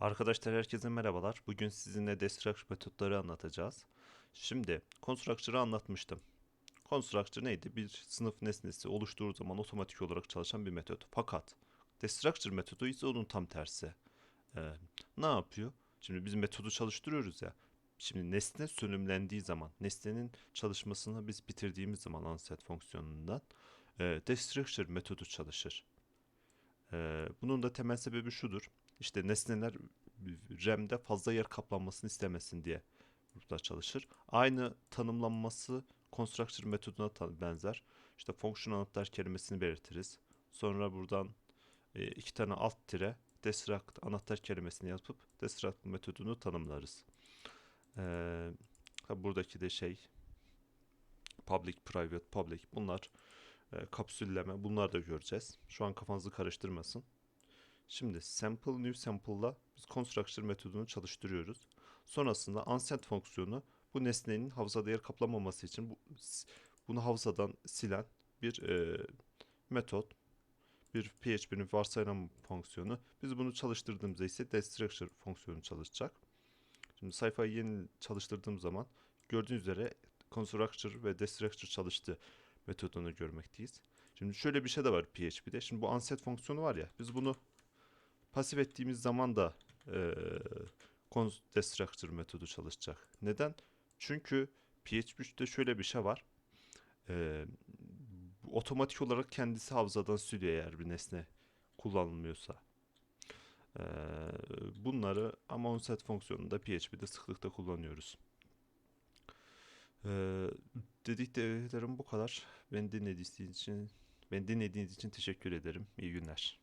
Arkadaşlar herkese merhabalar. Bugün sizinle destructure metotları anlatacağız. Şimdi constructor'ı anlatmıştım. Constructor neydi? Bir sınıf nesnesi oluşturduğu zaman otomatik olarak çalışan bir metot. Fakat destructure metodu ise onun tam tersi. Ee, ne yapıyor? Şimdi biz metodu çalıştırıyoruz ya. Şimdi nesne sönümlendiği zaman, nesnenin çalışmasını biz bitirdiğimiz zaman onset fonksiyonundan e, destructure metodu çalışır. Ee, bunun da temel sebebi şudur. İşte nesneler RAM'de fazla yer kaplanmasını istemesin diye burada çalışır. Aynı tanımlanması constructor metoduna benzer. İşte function anahtar kelimesini belirtiriz. Sonra buradan e, iki tane alt tire destruct anahtar kelimesini yapıp destruct metodunu tanımlarız. Ee, buradaki de şey public, private, public bunlar e, kapsülleme bunlar da göreceğiz. Şu an kafanızı karıştırmasın. Şimdi sample new sample'la biz constructor metodunu çalıştırıyoruz. Sonrasında unset fonksiyonu bu nesnenin hafızada yer kaplamaması için bu, bunu hafızadan silen bir e, metot, bir PHP'nin varsayılan fonksiyonu. Biz bunu çalıştırdığımızda ise destructure fonksiyonu çalışacak. Şimdi sayfayı yeni çalıştırdığım zaman gördüğünüz üzere constructor ve destructure çalıştı metodunu görmekteyiz. Şimdi şöyle bir şey de var PHP'de. Şimdi bu unset fonksiyonu var ya biz bunu pasif ettiğimiz zaman da e, cons destructor metodu çalışacak. Neden? Çünkü PHP3'te şöyle bir şey var. E, otomatik olarak kendisi hafızadan siliyor eğer bir nesne kullanılmıyorsa. E, bunları ama onset fonksiyonunda PHP'de sıklıkla kullanıyoruz. Dediklerim bu kadar. Beni dinlediğiniz için, beni dinlediğiniz için teşekkür ederim. İyi günler.